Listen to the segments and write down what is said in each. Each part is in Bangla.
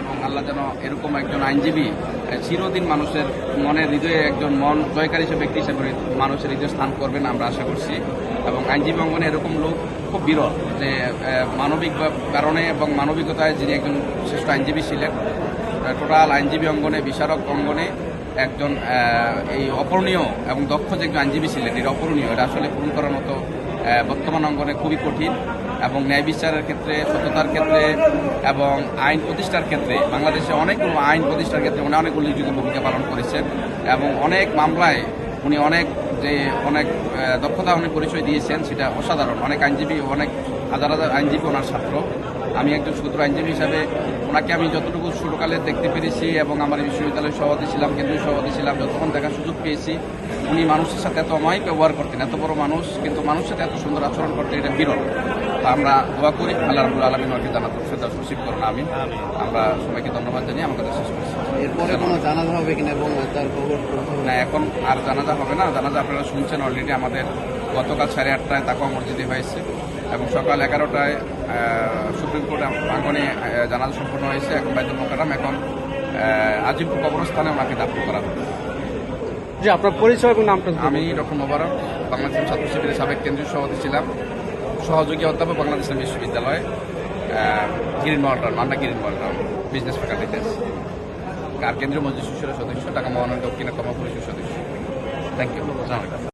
এবং আল্লাহ যেন এরকম একজন আইনজীবী চিরদিন মানুষের মনের হৃদয়ে একজন মন জয়কারী হিসেবে ব্যক্তি হিসেবে মানুষের হৃদয় স্থান করবেন আমরা আশা করছি। এবং আইনজীবী অঙ্গনে এরকম লোক খুব বিরল যে মানবিক কারণে এবং মানবিকতায় যিনি একজন শ্রেষ্ঠ আইনজীবী ছিলেন টোটাল আইনজীবী অঙ্গনে, বিচারক অঙ্গনে একজন এই অপূরণীয় এবং দক্ষ যে একজন আইনজীবী ছিলেন এটা অপূরণীয়। এটা আসলে পূরণ করার মতো বর্তমান অঙ্গনে খুবই কঠিন। এবং ন্যায় বিচারের ক্ষেত্রে, সততার ক্ষেত্রে এবং আইন প্রতিষ্ঠার ক্ষেত্রে, বাংলাদেশে অনেকগুলো আইন প্রতিষ্ঠার ক্ষেত্রে উনি অনেক উল্লেখযোগ্য ভূমিকা পালন করেছেন এবং অনেক মামলায় উনি অনেক যে অনেক দক্ষতা উনি পরিচয় দিয়েছেন, সেটা অসাধারণ। অনেক আইনজীবী, অনেক হাজার হাজার আইনজীবী ওনার ছাত্র। আমি একজন ক্ষুদ্র আইনজীবী হিসাবে, ওনাকে আমি যতটুকু ছোটকালে দেখতে পেরেছি এবং আমার বিশ্ববিদ্যালয়ের সভাপতি ছিলাম, কেন্দ্রীয় সভাপতি ছিলাম, যতক্ষণ দেখার সুযোগ পেয়েছি, উনি মানুষের সাথে এত অমায়িক ব্যবহার করতেন, এত বড় মানুষ, কিন্তু মানুষের সাথে এত সুন্দর আচরণ করতেন, এটা বিরল। আমরা দোয়া করি আল্লাহ রাবুল আলমিন ওকে জানাতে সেটা সচিব করুন আমি আমরা সবাইকে ধন্যবাদ জানিয়ে আমার কথা শেষ করছি। এরপরে কোনো জানাজা হবে কিনা এবং তার খবর না এখন আর জানাজা হবে না। জানাজা আপনারা শুনছেন অলরেডি আমাদের গতকাল সাড়ে আটটায় তাকওয়া মসজিদে হয়েছে এবং সকাল এগারোটায় সুপ্রিম কোর্ট প্রাঙ্গনে জানাজা সম্পন্ন হয়েছে এখন বাইতুল মোকারম এখন আজিমপুর কবরস্থানে ওনাকে দাফন করা হবে। জি আপনার পরিচয় এবং নামটা আমি ডক্টর মোবারক বাংলাদেশ ছাত্র শিবিরের সাবেক কেন্দ্রীয় সভাপতি ছিলাম। সহযোগী অধ্যাপক বাংলাদেশ বিশ্ববিদ্যালয় Green Molton Manna Green Molton business ফ্যাকাল্টিতে আর কেন্দ্রীয় মজলিস সুশীলের সদস্য ঢাকা মহানগর দক্ষিণ কর্ম পরিষদ সদস্য। থ্যাংক ইউ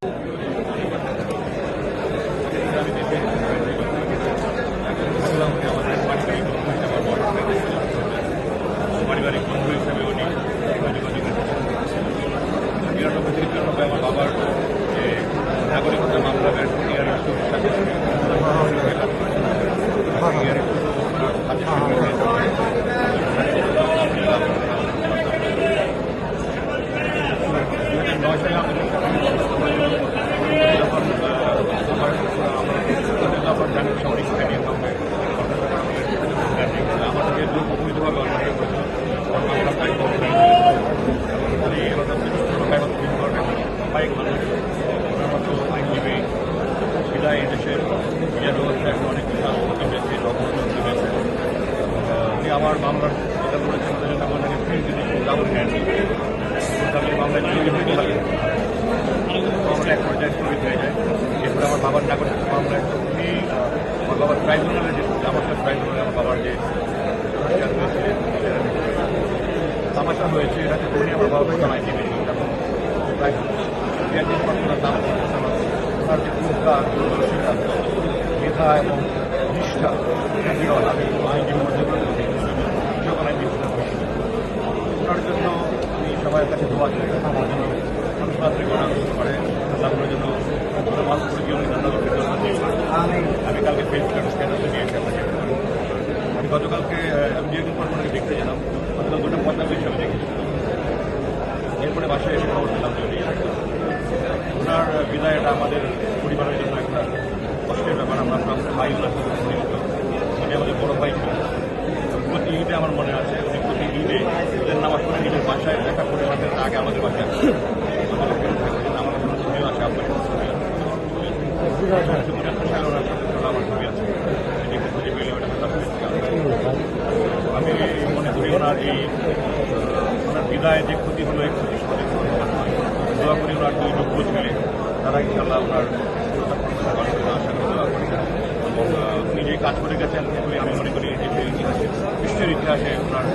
বাইক মানুষ ওনার মতো আইনজীবী বিদায় এদেশের বিচার ব্যবস্থায় এখন অনেক কিছু আত্মহত্যা হয়েছে রক্ষণ হয়েছে উনি আমার মামলার যেটা ওদের জন্য আমার ফ্রি যদি ডাবল হ্যান্ড আমি মামলায় হয়ে থাকে মামলা এক পর্যায়ে স্থগিত হয়ে যায়। এরপরে আমার বাবার নাগরিক মামলায় উনি আমার বাবার ট্রাইব্যুনালে যে আমার ট্রাইব্যুনালে আমার বাবার যে তামাশা হয়েছে এটাতে উনি আমার বাবা প্রধান আইনজীবী ছিলেন এবং প্রায় বিয়াল্লিশ বছরের নাম ওনার যে সিদ্ধান্ত মেধা এবং নিষ্ঠা, এটা আমি আইনজীবীর মধ্যে যখন আইনজীবী ছিলাম ওনার জন্য আমি সবার কাছে দোয়া চাই। মানুষ রাত্রে করা করে তারপরে জন্য মানুষ জন্য দিয়ে আমি কালকে ফেসবুক স্ট্যাটাসে দিয়েছি আপনাকে আমি গতকালকে আমি পর ওনাকে দেখতে গেলাম গতকাল দুটো পঁয়তাল্লিশ সালে দেখেছি। এরপরে বাসায় এসে খবর পেলাম যে ওনার বিদায়টা আমাদের পরিবারের জন্য একটা কষ্টের ব্যাপার। আমরা ভাই ওনার সাথে আমাদের বড় ভাই প্রতি আমার মনে আছে আগে আমাদের বাসায়। আমার ছবিও আছে আপনার আমি মনে করি ওনার এই ওনার বিদায় যে ক্ষতি হলো এই ক্ষতি না। দোয়া করি ওনার দুই লোক ছিলেন তারা ইনশাল্লাহ ওনার আশা করি দোয়া করি উনি যে কাজ করে গেছেন আমি মনে করি যে বিশ্বের ইতিহাসে ওনার